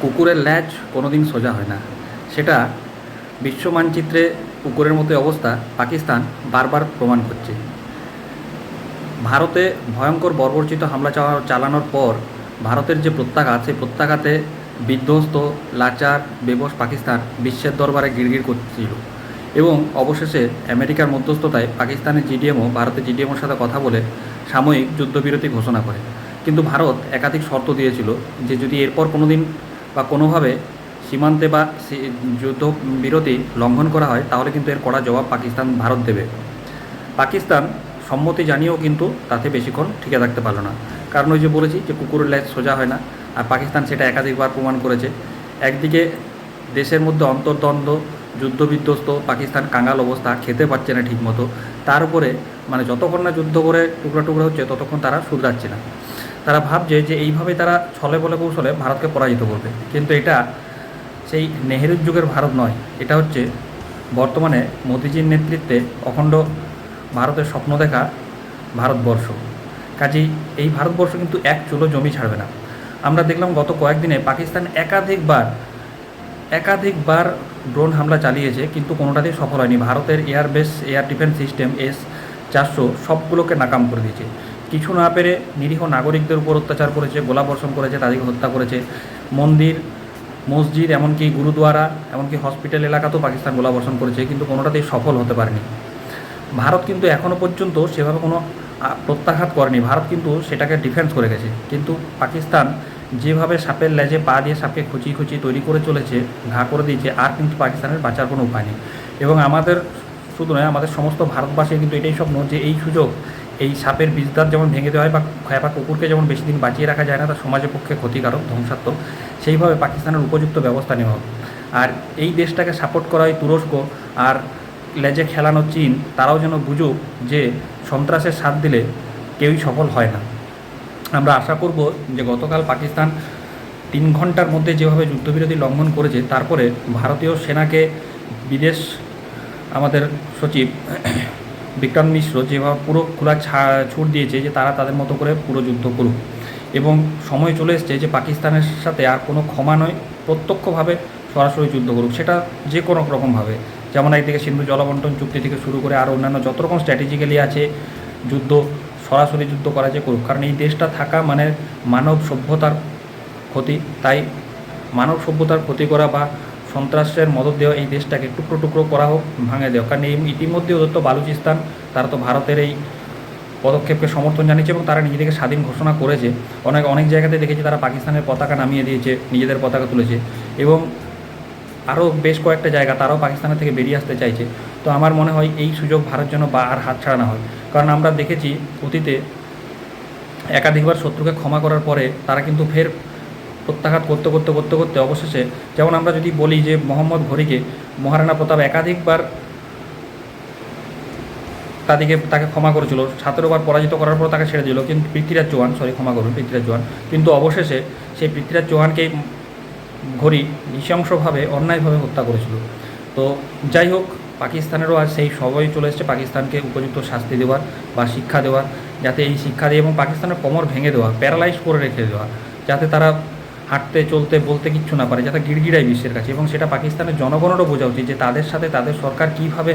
কুকুরের ল্যাচ কোনোদিন সোজা হয় না। সেটা বিশ্ব মানচিত্রে কুকুরের মতো অবস্থা, পাকিস্তান বারবার প্রমাণ করছে। ভারতে ভয়ঙ্কর বর্বরচিত হামলা চালানোর পর ভারতের যে প্রত্যাঘাত, সেই প্রত্যাঘাতে বিধ্বস্ত, লাচার, বেবস পাকিস্তান বিশ্বের দরবারে গিরগির করছিল এবং অবশেষে আমেরিকার মধ্যস্থতায় পাকিস্তানের জিডিএমও, ভারতের জিডিএমওর সাথে কথা বলে সাময়িক যুদ্ধবিরতি ঘোষণা করে। কিন্তু ভারত একাধিক শর্ত দিয়েছিল যে যদি এরপর কোনো দিন বা কোনোভাবে সীমান্তে বা যুদ্ধ বিরতি লঙ্ঘন করা হয়, তাহলে কিন্তু এর কড়া জবাব পাকিস্তান, ভারত দেবে। পাকিস্তান সম্মতি জানিয়েও কিন্তু তাতে বেশিক্ষণ টিকে থাকতে পারল না। কারণ ওই যে বলেছি যে কুকুরের ল্যাজ সোজা হয় না, আর পাকিস্তান সেটা একাধিকবার প্রমাণ করেছে। একদিকে দেশের মধ্যে অন্তর্দ্বন্দ্ব, যুদ্ধবিধ্বস্ত, পাকিস্তান কাঙ্গাল অবস্থা, খেতে পাচ্ছে না ঠিকমতো। তার উপরে মানে যতক্ষণ না যুদ্ধ করে টুকরা টুকরা হচ্ছে, ততক্ষণ তারা শুধরাচ্ছে না। তারা ভাবছে যে এইভাবে তারা ছলে বলে কৌশলে ভারতকে পরাজিত করবে। কিন্তু এটা সেই নেহেরুর যুগের ভারত নয়। এটা হচ্ছে বর্তমানে মোদিজির নেতৃত্বে অখণ্ড ভারতের স্বপ্ন দেখা ভারতবর্ষ। কাজেই এই ভারতবর্ষ কিন্তু এক চুলো জমি ছাড়বে না। আমরা দেখলাম গত কয়েকদিনে পাকিস্তান একাধিকবার একাধিকবার ড্রোন হামলা চালিয়েছে, কিন্তু কোনোটাতেই সফল হয়নি। ভারতের airbase air defence system, S চারশো সবগুলোকে নাকাম করে দিয়েছে। কিছু না পেরে নিরীহ নাগরিকদের উপর অত্যাচার করেছে গোলাবর্ষণ করেছে, তাদেরকে হত্যা করেছে। মন্দির, মসজিদ, এমনকি গুরুদুয়ারা, এমনকি হসপিটাল এলাকাতেও পাকিস্তান গোলাবর্ষণ করেছে, কিন্তু কোনোটাতেই সফল হতে পারেনি। ভারত কিন্তু এখনও পর্যন্ত সেভাবে কোনো প্রত্যাঘাত করেনি। ভারত কিন্তু সেটাকে ডিফেন্স করে গেছে। কিন্তু পাকিস্তান যেভাবে সাপের লেজে পা দিয়ে সাপকে খুঁচিয়ে খুঁচিয়ে তৈরি করে চলেছে, ঘা করে দিয়েছে, আর কিন্তু পাকিস্তানের বাঁচার কোনো উপায় নেই। এবং আমাদের, শুধু নয়, আমাদের সমস্ত ভারতবাসী কিন্তু এটাই স্বপ্ন যে এই সুযোগ এই সাপের বীজদার যেমন ভেঙে দেওয়া হয় বা খয়াপা কুকুরকে যেমন বেশি দিন বাঁচিয়ে রাখা যায় না, তা সমাজের পক্ষে ক্ষতিকারক, ধ্বংসাত্মক, সেইভাবে পাকিস্তানের উপযুক্ত ব্যবস্থা নেওয়া আর এই দেশটাকে সাপোর্ট করা হয় তুরস্ক আর লেজে খেলানো চীন, তারাও যেন বুঝুক যে সন্ত্রাসের সাথ দিলে কেউই সফল হয় না। আমরা আশা করব যে গতকাল পাকিস্তান তিন ঘণ্টার মধ্যে যেভাবে যুদ্ধবিরতি লঙ্ঘন করেছে, তারপরে ভারতীয় সেনাকে বিদেশ আমাদের সচিব বিক্রম মিশ্র যেভাবে পুরো খোলা ছুট দিয়েছে যে তারা তাদের মতো করে পুরো যুদ্ধ করুক। এবং সময় চলে এসছে যে পাকিস্তানের সাথে আর কোনো ক্ষমা নয়, প্রত্যক্ষভাবে সরাসরি যুদ্ধ করুক। সেটা যে কোনো রকমভাবে। যেমন একদিকে সিন্ধু জলবন্টন চুক্তি থেকে শুরু করে আর অন্যান্য যত রকম স্ট্র্যাটেজিক্যালি আছে, যুদ্ধ, সরাসরি যুদ্ধ করা যে করুক। কারণ এই দেশটা থাকা মানে মানব সভ্যতার ক্ষতি। তাই মানব সভ্যতার ক্ষতি করা বা সন্ত্রাসের মদত দেওয়া এই দেশটাকে টুকরো টুকরো করা হোক, ভাঙে দেওয়া। কারণ এই ইতিমধ্যে ওদের তো বালুচিস্তান, তারা তো ভারতের এই পদক্ষেপকে সমর্থন জানিয়েছে এবং তারা নিজেদেরকে স্বাধীন ঘোষণা করেছে। অনেক অনেক জায়গাতে দেখেছি তারা পাকিস্তানের পতাকা নামিয়ে দিয়েছে, নিজেদের পতাকা তুলেছে এবং আরও বেশ কয়েকটা জায়গা তারাও পাকিস্তানের থেকে বেরিয়ে আসতে চাইছে। তো আমার মনে হয় এই সুযোগ ভারত যেন বা আর হাত ছাড়া না হয়। কারণ আমরা দেখেছি অতীতে একাধিকবার শত্রুকে ক্ষমা করার পরে তারা কিন্তু ফের প্রত্যাঘাত করতে করতে করতে করতে অবশেষে যেমন আমরা যদি বলি যে মোহাম্মদ ঘড়িকে মহারানা প্রতাপ একাধিকবার তাদেরকে, তাকে ক্ষমা করেছিল, সতেরোবার পরাজিত করার পর তাকে ছেড়ে দিল, কিন্তু পৃথ্বীরাজ চৌহান সরি ক্ষমা করুন, পৃথ্বীরাজ চৌহান, কিন্তু অবশেষে সেই পৃথ্বীরাজ চৌহানকে ঘড়ি নৃশংসভাবে, অন্যায়ভাবে হত্যা করেছিল। তো যাই হোক, পাকিস্তানেরও আজ সেই সবাই চলে এসেছে, পাকিস্তানকে উপযুক্ত শাস্তি দেওয়ার বা শিক্ষা দেওয়ার, যাতে এই শিক্ষা দিয়ে এবং পাকিস্তানের কোমর ভেঙে দেওয়া প্যারালাইজ করে রেখে দেওয়া, যাতে তারা হাঁটতে, চলতে বলতে কিচ্ছু না পারে, যাতে গিড়গিড়ায় বিশ্বের কাছে। এবং সেটা পাকিস্তানের জনগণেরও বোঝা উচিত যে তাদের সাথে তাদের সরকার কীভাবে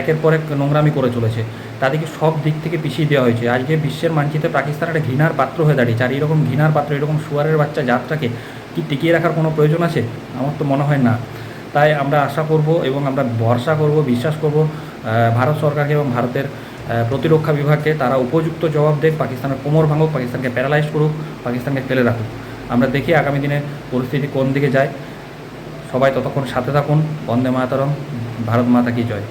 একের পর এক নোংরামি করে চলেছে। তাদেরকে সব দিক থেকে পিছিয়ে দেওয়া হয়েছে। আজকে বিশ্বের মানচিত্রে পাকিস্তান একটা ঘৃণার পাত্র হয়ে দাঁড়িয়েছে। আর এরকম ঘৃণার পাত্র, এরকম সুয়ারের বাচ্চা জাতটাকে কি টিকিয়ে রাখার কোনো প্রয়োজন আছে? আমার তো মনে হয় না। তাই আমরা আশা করব এবং আমরা ভরসা করব, বিশ্বাস করব ভারত সরকারকে এবং ভারতের প্রতিরক্ষা বিভাগকে তারা উপযুক্ত জবাব দেখ পাকিস্তানের কোমর ভাঙুক, পাকিস্তানকে প্যারালাইজ করুক, পাকিস্তানকে ফেলে রাখুক। আমরা দেখি আগামী দিনে পরিস্থিতি কোন দিকে যায়। সবাই ততক্ষণ সাথে থাকুন। বন্দে মাতারম। ভারত মাতা কি জয়।